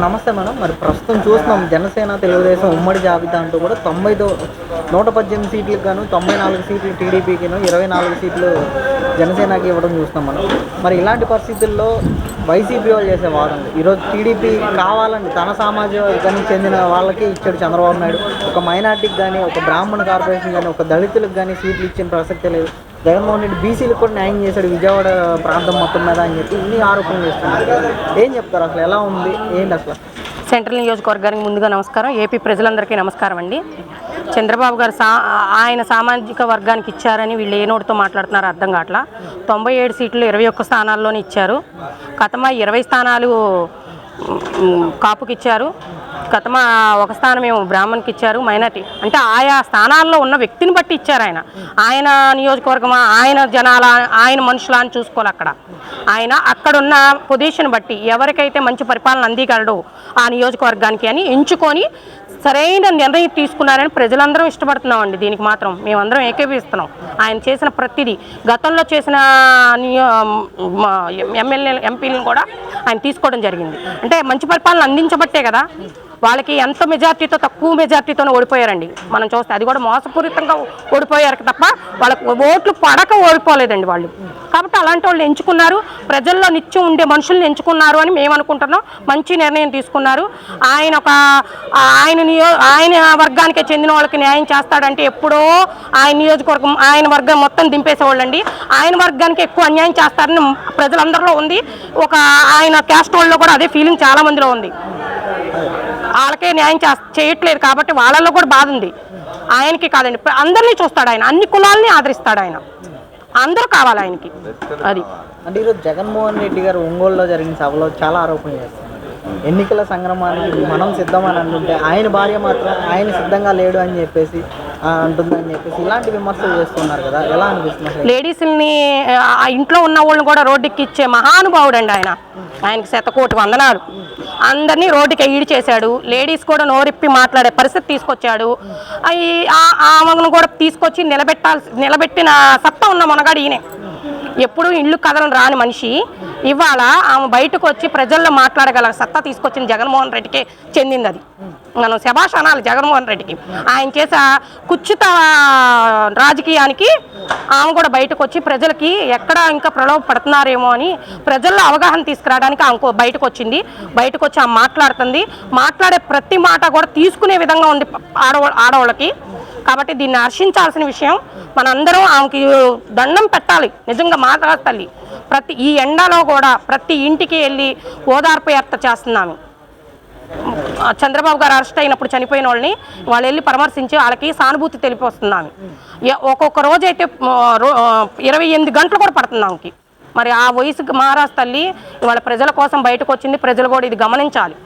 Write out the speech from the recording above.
నమస్తే మేడం. మరి ప్రస్తుతం చూస్తున్నాం జనసేన తెలుగుదేశం ఉమ్మడి జాబితా అంటూ కూడా తొంభైతో నూట పద్దెనిమిది సీట్లకు గాను తొంభై నాలుగు సీట్లు టీడీపీకిను ఇరవై నాలుగు సీట్లు జనసేనకి ఇవ్వడం చూస్తున్నాం మనం. మరి ఇలాంటి పరిస్థితుల్లో వైసీపీ వాళ్ళు చేసే వాదనలు ఈరోజు టీడీపీ కావాలని తన సమాజానికి చెందిన వాళ్ళకి ఇచ్చాడు చంద్రబాబు నాయుడు. ఒక మైనార్టీకి కానీ ఒక బ్రాహ్మణ కార్పొరేషన్ కానీ ఒక దళితులకు కానీ సీట్లు ఇచ్చిన ప్రసక్తే లేదు. జగన్మోహన్ రెడ్డి బీసీలకు కూడా న్యాయం చేశాడు విజయవాడ ప్రాంతం మొత్తం మీద అని చెప్పి ఇన్ని ఆరోపణలు చేస్తున్నారు. ఏం చెప్తారు అసలు? ఎలా ఉంది? ఏంటి అసలు? సెంట్రల్ నియోజకవర్గానికి ముందుగా నమస్కారం. ఏపీ ప్రజలందరికీ నమస్కారం అండి. చంద్రబాబు గారు సా ఆయన సామాజిక వర్గానికి ఇచ్చారని వీళ్ళు ఏ నోటితో మాట్లాడుతున్నారో అర్థం కావట్లా. తొంభై ఏడు సీట్లు ఇరవై ఒక్క స్థానాల్లోనే ఇచ్చారు. కథమ ఇరవై స్థానాలు కాపుకిచ్చారు కాపుకి ఇచ్చారు కథమ ఒక స్థానం ఏమో బ్రాహ్మణ్కి ఇచ్చారు మైనార్టీ. అంటే ఆయా స్థానాల్లో ఉన్న వ్యక్తిని బట్టి ఇచ్చారు ఆయన. ఆయన నియోజకవర్గమా ఆయన జనాల ఆయన మనుషులా అని చూసుకోవాలి అక్కడ. ఆయన అక్కడున్న పొజిషన్ బట్టి ఎవరికైతే మంచి పరిపాలన అందిగలడో ఆ నియోజకవర్గానికి అని ఎంచుకొని సరైన నిర్ణయం తీసుకున్నారని ప్రజలందరం ఇష్టపడుతున్నామండి. దీనికి మాత్రం మేమందరం ఏకీపిస్తున్నాం ఆయన చేసిన ప్రతిదీ గతంలో చేసిన నియో ఎమ్మెల్యే ఎంపీలను కూడా ఆయన తీసుకోవడం జరిగింది. అంటే మంచి పరిపాలన అందించబట్టే కదా. వాళ్ళకి ఎంత మెజార్టీతో తక్కువ మెజార్టీతోనే ఓడిపోయారండి. మనం చూస్తే అది కూడా మోసపూరితంగా ఓడిపోయారు తప్ప వాళ్ళకు ఓట్లు పడక ఓడిపోలేదండి వాళ్ళు. కాబట్టి అలాంటి వాళ్ళు ఎంచుకున్నారు. ప్రజల్లో నిత్యం ఉండే మనుషుల్ని ఎంచుకున్నారు అని మేము అనుకుంటున్నాం. మంచి నిర్ణయం తీసుకున్నారు. ఆయన ఒక ఆయన నియో ఆయన వర్గానికి చెందిన వాళ్ళకి న్యాయం చేస్తాడంటే ఎప్పుడో ఆయన నియోజకవర్గం ఆయన వర్గం మొత్తం దింపేసేవాళ్ళండి. ఆయన వర్గానికి ఎక్కువ అన్యాయం చేస్తారని ప్రజలందరిలో ఉంది. ఒక ఆయన క్యాస్ట్ వాళ్ళలో కూడా అదే ఫీలింగ్ చాలా మందిలో ఉంది. వాళ్ళకే న్యాయం చేయట్లేదు కాబట్టి వాళ్ళల్లో కూడా బాధ ఉంది. ఆయనకి కాదండి. అందరినీ చూస్తాడు ఆయన. అన్ని కులాలని ఆదరిస్తాడు ఆయన. అందరూ కావాలి ఆయనకి. అది. అంటే ఈరోజు జగన్మోహన్ రెడ్డి గారు ఒంగోలులో జరిగిన సభలో చాలా ఆరోపణలు చేస్తున్నారు. ఎన్నికల సంగ్రమానికి మనం సిద్ధమని అంటుంటే ఆయన భార్య మాత్రం ఆయన సిద్ధంగా లేడు అని చెప్పేసి అంటుందని చెప్పేసి ఇలాంటి విమర్శలు చేస్తున్నారు కదా. ఎలా అనిపిస్తుంది? అసలు? లేడీస్ని ఆ ఇంట్లో ఉన్న వాళ్ళని కూడా రోడ్డుకి ఇచ్చే మహానుభావుడు అండి ఆయన. ఆయనకి శతకోటి వందనాలు. అందరినీ రోడ్డుకి ఈడి చేశాడు. లేడీస్ కూడా నోరిప్పి మాట్లాడే పరిస్థితి తీసుకొచ్చాడు. అవి ఆమెను కూడా తీసుకొచ్చి నిలబెట్టాల్సి నిలబెట్టిన సత్తా ఉన్న మునగాడు ఈయనే. ఎప్పుడు ఇల్లు కదలని రాని మనిషి. ఇవాళ ఆమె బయటకు వచ్చి ప్రజల్లో మాట్లాడగల సత్తా తీసుకొచ్చిన జగన్మోహన్ రెడ్డికే చెందింది అది. మనం శభాష్ అనాలి జగన్మోహన్ రెడ్డికి. ఆయన చేసే కుచ్చుత రాజకీయానికి ఆమె కూడా బయటకు వచ్చి ప్రజలకి ఎక్కడ ఇంకా ప్రలోభ పడుతున్నారేమో అని ప్రజల్లో అవగాహన తీసుకురావడానికి ఆమె బయటకు వచ్చింది బయటకు వచ్చి ఆమె మాట్లాడుతుంది. మాట్లాడే ప్రతి మాట కూడా తీసుకునే విధంగా ఉంది ఆడవా ఆడవాళ్ళకి కాబట్టి దీన్ని హర్షించాల్సిన విషయం మనందరం ఆమెకి దండం పెట్టాలి. నిజంగా మాట్లాడతల్లి ప్రతి ఈ ఎండలో కూడా ప్రతి ఇంటికి వెళ్ళి ఓదార్పు ఏర్త చేస్తున్నాము చంద్రబాబు గారు అరెస్ట్ అయినప్పుడు చనిపోయిన వాళ్ళని వాళ్ళు వెళ్ళి పరామర్శించి వాళ్ళకి సానుభూతి తెలిపిస్తున్నాను. ఒక్కొక్క రోజు అయితే ఇరవై ఎనిమిది గంటలు కూడా పడుతుంది ఆమెకి. మరి ఆ వయసుకి మహారాజ్ తల్లి ఇవాళ ప్రజల కోసం బయటకు వచ్చింది ప్రజలు కూడా ఇది గమనించాలి.